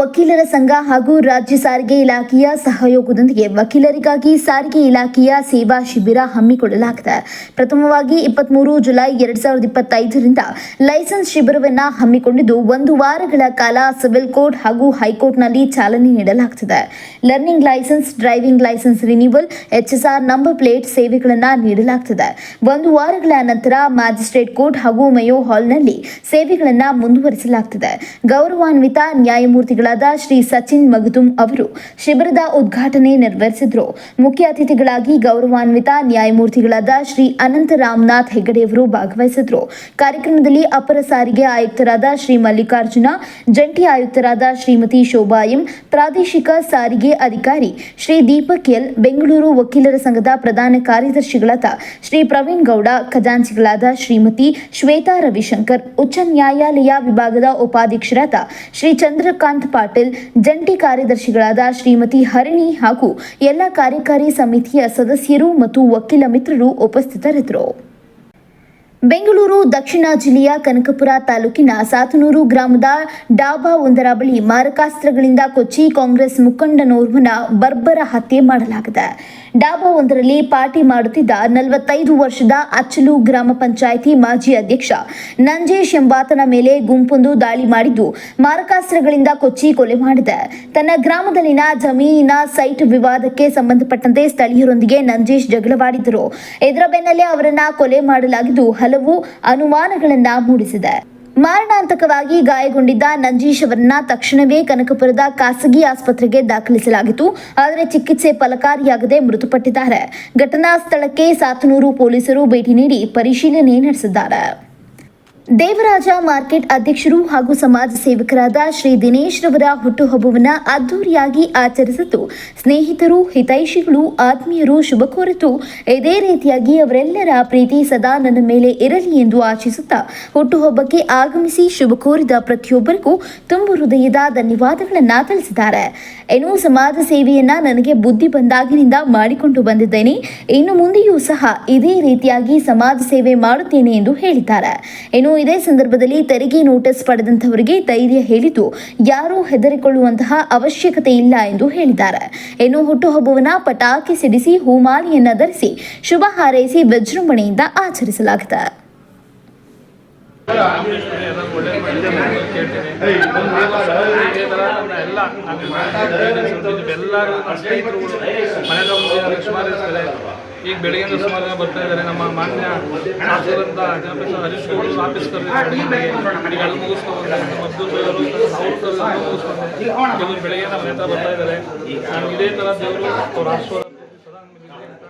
ವಕೀಲರ ಸಂಘ ಹಾಗೂ ರಾಜ್ಯ ಸಾರಿಗೆ ಇಲಾಖೆಯ ಸಹಯೋಗದೊಂದಿಗೆ ವಕೀಲರಿಗಾಗಿ ಸಾರಿಗೆ ಇಲಾಖೆಯ ಸೇವಾ ಶಿಬಿರ ಹಮ್ಮಿಕೊಳ್ಳಲಾಗಿದೆ. ಪ್ರಥಮವಾಗಿ ಇಪ್ಪತ್ಮೂರು ಜುಲೈ ಎರಡ್ ಸಾವಿರದ ಇಪ್ಪತ್ತೈದರಿಂದ ಲೈಸೆನ್ಸ್ ಶಿಬಿರವನ್ನು ಹಮ್ಮಿಕೊಂಡಿದ್ದು, ಒಂದು ವಾರಗಳ ಕಾಲ ಸಿವಿಲ್ ಕೋರ್ಟ್ ಹಾಗೂ ಹೈಕೋರ್ಟ್ನಲ್ಲಿ ಚಾಲನೆ ನೀಡಲಾಗುತ್ತದೆ learning licence, driving licence renewal HSR number plate ಸೇವೆಗಳನ್ನು ನೀಡಲಾಗುತ್ತದೆ ಒಂದು ವಾರಗಳ ನಂತರ ಮ್ಯಾಜಿಸ್ಟ್ರೇಟ್ ಕೋರ್ಟ್ ಹಾಗೂ ಮೇಯೋ ಹಾಲ್ನಲ್ಲಿ ಸೇವೆಗಳನ್ನು ಮುಂದುವರಿಸಲಾಗುತ್ತದೆ ಗೌರವಾನ್ವಿತ ನ್ಯಾಯಮೂರ್ತಿಗಳಾದ ಶ್ರೀ ಸಚಿನ್ ಮಗದುಂ ಅವರು ಶಿಬಿರದ ಉದ್ಘಾಟನೆ ನೆರವೇರಿಸಿದರು. ಮುಖ್ಯ ಅತಿಥಿಗಳಾಗಿ ಗೌರವಾನ್ವಿತ ನ್ಯಾಯಮೂರ್ತಿಗಳಾದ ಶ್ರೀ ಅನಂತ ರಾಮನಾಥ್ ಹೆಗಡೆಯವರು ಭಾಗವಹಿಸಿದರು. ಕಾರ್ಯಕ್ರಮದಲ್ಲಿ ಅಪರ ಸಾರಿಗೆ ಆಯುಕ್ತರಾದ ಶ್ರೀ ಮಲ್ಲಿಕಾರ್ಜುನ, ಜಂಟಿ ಆಯುಕ್ತರಾದ ಶ್ರೀಮತಿ ಶೋಭಾ ಎಂ, ಪ್ರಾದೇಶಿಕ ಸಾರಿಗೆ ಅಧಿಕಾರಿ ಶ್ರೀ ದೀಪಕ್ ಎಲ್, ಬೆಂಗಳೂರು ವಕೀಲರ ಸಂಘದ ಪ್ರಧಾನ ಕಾರ್ಯದರ್ಶಿಗಳಾದ ಶ್ರೀ ಪ್ರವೀಣ್ ಗೌಡ, ಖಜಾಂಚಿಗಳಾದ ಶ್ರೀಮತಿ ಶ್ವೇತಾ ರವಿಶಂಕರ್, ಉಚ್ಚ ನ್ಯಾಯಾಲಯ ವಿಭಾಗದ ಉಪಾಧ್ಯಕ್ಷರಾದ ಶ್ರೀ ಚಂದ್ರಕಾಂತ್ ಪಾಟೀಲ್ ಜಂಟಿ ಕಾರ್ಯದರ್ಶಿಗಳಾದ ಶ್ರೀಮತಿ ಹರಿಣಿ ಹಾಗೂ ಎಲ್ಲ ಕಾರ್ಯಕಾರಿ ಸಮಿತಿಯ ಸದಸ್ಯರು ಮತ್ತು ವಕೀಲ ಮಿತ್ರರು ಉಪಸ್ಥಿತರಿದ್ದರು. ಬೆಂಗಳೂರು, ದಕ್ಷಿಣ ಜಿಲ್ಲೆಯ ಕನಕಪುರ ತಾಲೂಕಿನ ಸಾತನೂರು ಗ್ರಾಮದ ಡಾಬಾ ಒಂದರ ಬಳಿ ಮಾರಕಾಸ್ತ್ರಗಳಿಂದ ಕೊಚ್ಚಿ ಕಾಂಗ್ರೆಸ್ ಮುಖಂಡನೋರ್ವನ ಬರ್ಬರ ಹತ್ಯೆ ಮಾಡಲಾಗಿದೆ. ಡಾಬಾ ಒಂದರಲ್ಲಿ ಪಾರ್ಟಿ ಮಾಡುತ್ತಿದ್ದ ನಲವತ್ತೈದು ವರ್ಷದ ಅಚ್ಚಲು ಗ್ರಾಮ ಪಂಚಾಯಿತಿ ಮಾಜಿ ಅಧ್ಯಕ್ಷ ನಂಜೇಶ್ ಎಂಬಾತನ ಮೇಲೆ ಗುಂಪೊಂದು ದಾಳಿ ಮಾಡಿದ್ದು ಮಾರಕಾಸ್ತ್ರಗಳಿಂದ ಕೊಚ್ಚಿ ಕೊಲೆ ಮಾಡಿದೆ. ತನ್ನ ಗ್ರಾಮದಲ್ಲಿನ ಜಮೀನಿನ ಸೈಟ್ ವಿವಾದಕ್ಕೆ ಸಂಬಂಧಪಟ್ಟಂತೆ ಸ್ಥಳೀಯರೊಂದಿಗೆ ನಂಜೇಶ್ ಜಗಳವಾಡಿದ್ದರು. ಇದರ ಬೆನ್ನಲ್ಲೇ ಅವರನ್ನ ಕೊಲೆ ಮಾಡಲಾಗಿದ್ದು ಹಲವು ಅನುಮಾನಗಳನ್ನ ಮೂಡಿಸಿದೆ. ಮಾರಣಾಂತಕವಾಗಿ ಗಾಯಗೊಂಡಿದ್ದ ನಂಜೀಶ್ ಅವರನ್ನ ತಕ್ಷಣವೇ ಕನಕಪುರದ ಖಾಸಗಿ ಆಸ್ಪತ್ರೆಗೆ ದಾಖಲಿಸಲಾಗಿತ್ತು. ಆದರೆ ಚಿಕಿತ್ಸೆ ಫಲಕಾರಿಯಾಗದೆ ಮೃತಪಟ್ಟಿದ್ದಾರೆ. ಘಟನಾ ಸ್ಥಳಕ್ಕೆ ಸಾತನೂರು ಪೊಲೀಸರು ಭೇಟಿ ನೀಡಿ ಪರಿಶೀಲನೆ ನಡೆಸಿದ್ದಾರೆ. ದೇವರಾಜ ಮಾರ್ಕೆಟ್ ಅಧ್ಯಕ್ಷರು ಹಾಗೂ ಸಮಾಜ ಸೇವಕರಾದ ಶ್ರೀ ದಿನೇಶ್ ರವರ ಹುಟ್ಟುಹಬ್ಬವನ್ನು ಅದ್ದೂರಿಯಾಗಿ ಆಚರಿಸಿದ್ದು ಸ್ನೇಹಿತರು, ಹಿತೈಷಿಗಳು, ಆತ್ಮೀಯರು ಶುಭ ಕೋರಿತು. ಇದೇ ರೀತಿಯಾಗಿ ಅವರೆಲ್ಲರ ಪ್ರೀತಿ ಸದಾ ನನ್ನ ಮೇಲೆ ಇರಲಿ ಎಂದು ಆಶಿಸುತ್ತಾ ಹುಟ್ಟುಹಬ್ಬಕ್ಕೆ ಆಗಮಿಸಿ ಶುಭ ಕೋರಿದ ಪ್ರತಿಯೊಬ್ಬರಿಗೂ ತುಂಬ ಹೃದಯದ ಧನ್ಯವಾದಗಳನ್ನು ತಿಳಿಸಿದ್ದಾರೆ. ಇನ್ನು ಸಮಾಜ ಸೇವೆಯನ್ನ ನನಗೆ ಬುದ್ಧಿ ಬಂದಾಗಿನಿಂದ ಮಾಡಿಕೊಂಡು ಬಂದಿದ್ದೇನೆ. ಇನ್ನು ಮುಂದೆಯೂ ಸಹ ಇದೇ ರೀತಿಯಾಗಿ ಸಮಾಜ ಸೇವೆ ಮಾಡುತ್ತೇನೆ ಎಂದು ಹೇಳಿದ್ದಾರೆ. ಇನ್ನು ಇದೇ ಸಂದರ್ಭದಲ್ಲಿ ತೆರಿಗೆ ನೋಟಿಸ್ ಪಡೆದಂತವರಿಗೆ ಧೈರ್ಯ ಹೇಳಿದ್ದು, ಯಾರೂ ಹೆದರಿಕೊಳ್ಳುವಂತಹ ಅವಶ್ಯಕತೆ ಇಲ್ಲ ಎಂದು ಹೇಳಿದ್ದಾರೆ. ಇನ್ನು ಹುಟ್ಟುಹಬ್ಬವನ್ನ ಪಟಾಕಿ ಸಿಡಿಸಿ, ಹೂಮಾಲೆಯನ್ನ ಧರಿಸಿ, ಶುಭ ಹಾರೈಸಿ, ವಿಜೃಂಭಣೆಯಿಂದ ಆಚರಿಸಲಾಗಿದೆ. ಈಗ ಬೆಳಗ್ಗೆಯಿಂದ ಸುಮಾರು ಜನ ಬರ್ತಾ ಇದ್ದಾರೆ. ನಮ್ಮ ಮಾನ್ಯ ಶಾಸಕರಂತ ಜನಪ್ರತಿನಿಧಿ ಹರೀಶ್ ಗೌಡರು ಆಫೀಸ್ ಕರೆದಿದ್ದಾರೆ. ಈಗ ಅಲ್ಲಿ ಮುಗಿಸ್ಕೊಂಡು ಅಬ್ದುಲ್ ಬೈ ಅವರು ಅವ್ರ ಬರ್ತಾ ಇದ್ದಾರೆ. ನಾನು ಇದೇ ತರ ದೇವರು ಅವ್ರ ಆಶೀರ್ವಾದ ಸದಾ ನಮಗೆ ಇರ್ಲಿ ಅಂತ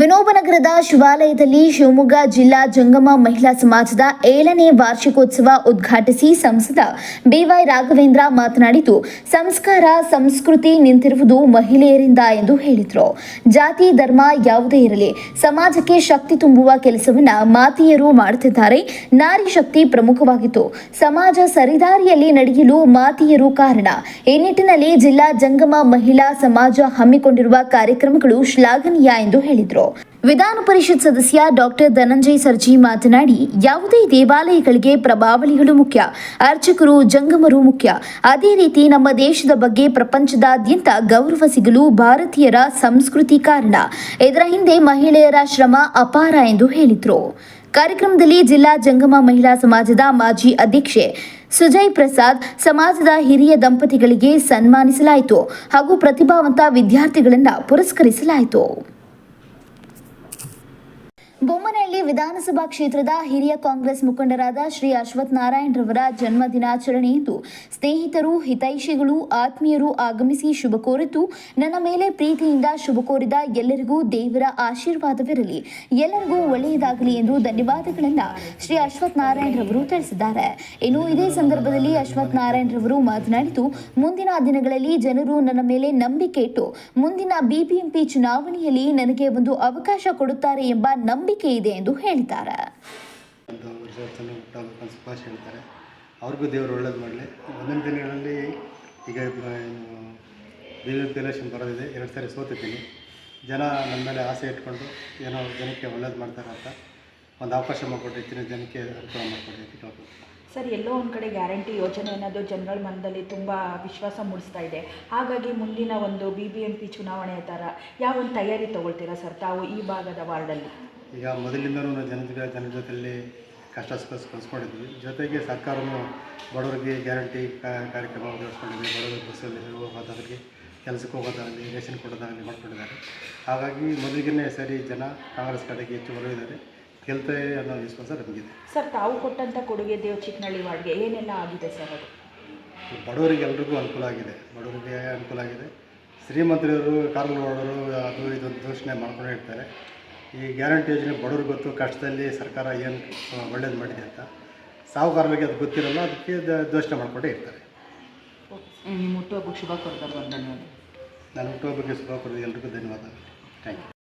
ವಿನೋಬನಗರದ ಶಿವಾಲಯದಲ್ಲಿ ಶಿವಮೊಗ್ಗ ಜಿಲ್ಲಾ ಜಂಗಮ ಮಹಿಳಾ ಸಮಾಜದ ಏಳನೇ ವಾರ್ಷಿಕೋತ್ಸವ ಉದ್ಘಾಟಿಸಿ ಸಂಸದ ಬಿವೈ ರಾಘವೇಂದ್ರ ಮಾತನಾಡಿದ್ದು, ಸಂಸ್ಕಾರ, ಸಂಸ್ಕೃತಿ ನಿಂತಿರುವುದು ಮಹಿಳೆಯರಿಂದ ಎಂದು ಹೇಳಿದರು. ಜಾತಿ, ಧರ್ಮ ಯಾವುದೇ ಇರಲಿ, ಸಮಾಜಕ್ಕೆ ಶಕ್ತಿ ತುಂಬುವ ಕೆಲಸವನ್ನು ಮಾತೆಯರು ಮಾಡುತ್ತಿದ್ದಾರೆ. ನಾರಿ ಶಕ್ತಿ ಪ್ರಮುಖವಾಗಿತ್ತು. ಸಮಾಜ ಸರಿದಾರಿಯಲ್ಲಿ ನಡೆಯಲು ಮಾತೆಯರು ಕಾರಣ. ಈ ನಿಟ್ಟಿನಲ್ಲಿ ಜಿಲ್ಲಾ ಜಂಗಮ ಮಹಿಳಾ ಸಮಾಜ ಹಮ್ಮಿಕೊಂಡಿರುವ ಕಾರ್ಯಕ್ರಮಗಳು ಶ್ಲಾಘನೀಯ ಎಂದು ಹೇಳಿದರು. ವಿಧಾನ ಪರಿಷತ್ ಸದಸ್ಯ ಡಾಕ್ಟರ್ ಧನಂಜಯ ಸರ್ಜಿ ಮಾತನಾಡಿ, ಯಾವುದೇ ದೇವಾಲಯಗಳಿಗೆ ಪ್ರಭಾವಳಿಗಳು ಮುಖ್ಯ, ಅರ್ಚಕರು ಜಂಗಮರು ಮುಖ್ಯ. ಅದೇ ರೀತಿ ನಮ್ಮ ದೇಶದ ಬಗ್ಗೆ ಪ್ರಪಂಚದಾದ್ಯಂತ ಗೌರವ ಸಿಗಲು ಭಾರತೀಯರ ಸಂಸ್ಕೃತಿ ಕಾರಣ. ಇದರ ಹಿಂದೆ ಮಹಿಳೆಯರ ಶ್ರಮ ಅಪಾರ ಎಂದು ಹೇಳಿದರು. ಕಾರ್ಯಕ್ರಮದಲ್ಲಿ ಜಿಲ್ಲಾ ಜಂಗಮ ಮಹಿಳಾ ಸಮಾಜದ ಮಾಜಿ ಅಧ್ಯಕ್ಷೆ ಸುಜಯ್ ಪ್ರಸಾದ್, ಸಮಾಜದ ಹಿರಿಯ ದಂಪತಿಗಳಿಗೆ ಸನ್ಮಾನಿಸಲಾಯಿತು ಹಾಗೂ ಪ್ರತಿಭಾವಂತ ವಿದ್ಯಾರ್ಥಿಗಳನ್ನು ಪುರಸ್ಕರಿಸಲಾಯಿತು. ಬೊಮ್ಮನಹಳ್ಳಿ ವಿಧಾನಸಭಾ ಕ್ಷೇತ್ರದ ಹಿರಿಯ ಕಾಂಗ್ರೆಸ್ ಮುಖಂಡರಾದ ಶ್ರೀ ಅಶ್ವಥ್ ನಾರಾಯಣ್ ರವರ ಜನ್ಮ ದಿನಾಚರಣೆಯಂದು ಸ್ನೇಹಿತರು, ಹಿತೈಷಿಗಳು, ಆತ್ಮೀಯರು ಆಗಮಿಸಿ ಶುಭ ಕೋರಿತು. ನನ್ನ ಮೇಲೆ ಪ್ರೀತಿಯಿಂದ ಶುಭ ಕೋರಿದ ಎಲ್ಲರಿಗೂ ದೇವರ ಆಶೀರ್ವಾದವಿರಲಿ. ಎಲ್ಲರಿಗೂ ಒಳ್ಳೆಯದಾಗಲಿ ಎಂದು ಧನ್ಯವಾದಗಳನ್ನು ಶ್ರೀ ಅಶ್ವಥ್ ನಾರಾಯಣ್ ರವರು ತಿಳಿಸಿದ್ದಾರೆ. ಇನ್ನು ಇದೇ ಸಂದರ್ಭದಲ್ಲಿ ಅಶ್ವಥ್ ನಾರಾಯಣ್ ರವರು ಮಾತನಾಡಿದ್ದು ಮುಂದಿನ ದಿನಗಳಲ್ಲಿ ಜನರು ನನ್ನ ಮೇಲೆ ನಂಬಿಕೆ ಇಟ್ಟು, ಮುಂದಿನ ಬಿಬಿಎಂಪಿ ಚುನಾವಣೆಯಲ್ಲಿ ನನಗೆ ಒಂದು ಅವಕಾಶ ಕೊಡುತ್ತಾರೆ ಎಂಬ ನಂಬಿಕೆ ಇದೆ ಎಂದು ಹೇಳ್ತಾರೆ. ಅವ್ರಿಗೂ ದೇವರು ಒಳ್ಳೇದು ಮಾಡಲಿ. ಒಂದೊಂದು ದಿನಗಳಲ್ಲಿ ಈಗ ಬಿ ಜೆ ಪಿ ಎಲೆಕ್ಷನ್ ಬರೋದಿದೆ. ಎರಡು ಸಾರಿ ಸೋತಿದ್ದೀನಿ. ಜನ ನಮ್ಮ ಮೇಲೆ ಆಸೆ ಇಟ್ಕೊಂಡು ಏನೋ ಜನಕ್ಕೆ ಒಳ್ಳೇದು ಮಾಡ್ತಾರೆ ಅಂತ ಒಂದು ಅವಕಾಶ ಮಾಡಿಕೊಟ್ಟು ಹೆಚ್ಚಿನ ಜನಕ್ಕೆ ಅನುಕೂಲ ಮಾಡಿಕೊಡಿ ಅಂತ ಕೇಳ್ಬೋದು ಸರ್ ಎಲ್ಲೋ ಒಂದು ಕಡೆ ಗ್ಯಾರಂಟಿ ಯೋಜನೆ ಅನ್ನೋದು ಜನಗಳ ಮನದಲ್ಲಿ ತುಂಬ ವಿಶ್ವಾಸ ಮೂಡಿಸ್ತಾ ಇದೆ. ಹಾಗಾಗಿ ಮುಂದಿನ ಒಂದು ಬಿ ಬಿ ಎಂ ಪಿ ಚುನಾವಣೆಯ ಥರ ಯಾವ ಒಂದು ತಯಾರಿ ತಗೊಳ್ತೀರಾ ಸರ್ ತಾವು ಈ ಭಾಗದ ವಾರ್ಡಲ್ಲಿ? ಈಗ ಮೊದಲಿಂದನೂ ನಾವು ಜನತೆ ಜನ ಜೊತೆಯಲ್ಲಿ ಕಷ್ಟ ಸುಖ ಕಲಿಸ್ಕೊಂಡಿದ್ವಿ ಜೊತೆಗೆ ಸರ್ಕಾರವೂ ಬಡವರಿಗೆ ಗ್ಯಾರಂಟಿ ಕಾರ್ಯಕ್ರಮ ನಡೆಸ್ಕೊಂಡಿದೆ ಬಡವರಿಗೆ ಬಸ್ಸಲ್ಲಿ ಹೋಗೋದಾಗಲಿ ಕೆಲಸಕ್ಕೆ ಹೋಗೋದಾಗಲಿ ರೇಷನ್ ಕೊಡೋದಾಗಲಿ ಮಾಡ್ಕೊಂಡಿದ್ದಾರೆ. ಹಾಗಾಗಿ ಮೊದಲಿಗೆ ಸರಿ ಜನ ಕಾಂಗ್ರೆಸ್ ಕಡೆಗೆ ಹೆಚ್ಚು ಒಲವಿದ್ದಾರೆ ಗೆಲ್ತಾರೆ ಅನ್ನೋ ವಿಶ್ವಾಸ ನಮಗಿದೆ. ಸರ್ ತಾವು ಕೊಟ್ಟಂಥ ಕೊಡುಗೆ ದೇವ್ ಚಿಕ್ಕನಳ್ಳಿ ವಾರ್ಡ್ಗೆ ಏನೆಲ್ಲ ಆಗಿದೆ ಸರ್ ಅದು? ಬಡವರಿಗೆ ಎಲ್ರಿಗೂ ಅನುಕೂಲ ಆಗಿದೆ. ಬಡವರಿಗೆ ಅನುಕೂಲ ಆಗಿದೆ. ಶ್ರೀಮಂತರವರು ಕಾರ್ಗಳು ಮಾಡೋರು ಅದು ಇದು ದೂಷಣೆ ಮಾಡ್ಕೊಂಡೇ ಇರ್ತಾರೆ. ಈ ಗ್ಯಾರಂಟಿ ಯೋಜನೆ ಬಡವ್ರಿಗೆ ಗೊತ್ತು ಕಷ್ಟದಲ್ಲಿ ಸರ್ಕಾರ ಏನು ಒಳ್ಳೇದು ಮಾಡಿದೆ ಅಂತ. ಸಾಹುಕಾರರಿಗೆ ಅದು ಗೊತ್ತಿರಲ್ಲ ಅದಕ್ಕೆ ದೋಷಣೆ ಮಾಡಿಕೊಂಡೇ ಇರ್ತಾರೆ. ನಿಮ್ಮ ಹುಟ್ಟುಹಬ್ಬಕ್ಕೆ ಶುಭ ಕೋರ್ತಾರೆ ವಂದನೆಗಳು ನಾನು ಹುಟ್ಟುಹಬ್ಬಕ್ಕೆ ಶುಭ ಕೊಡೋದು ಎಲ್ರಿಗೂ ಧನ್ಯವಾದ ಥ್ಯಾಂಕ್ ಯು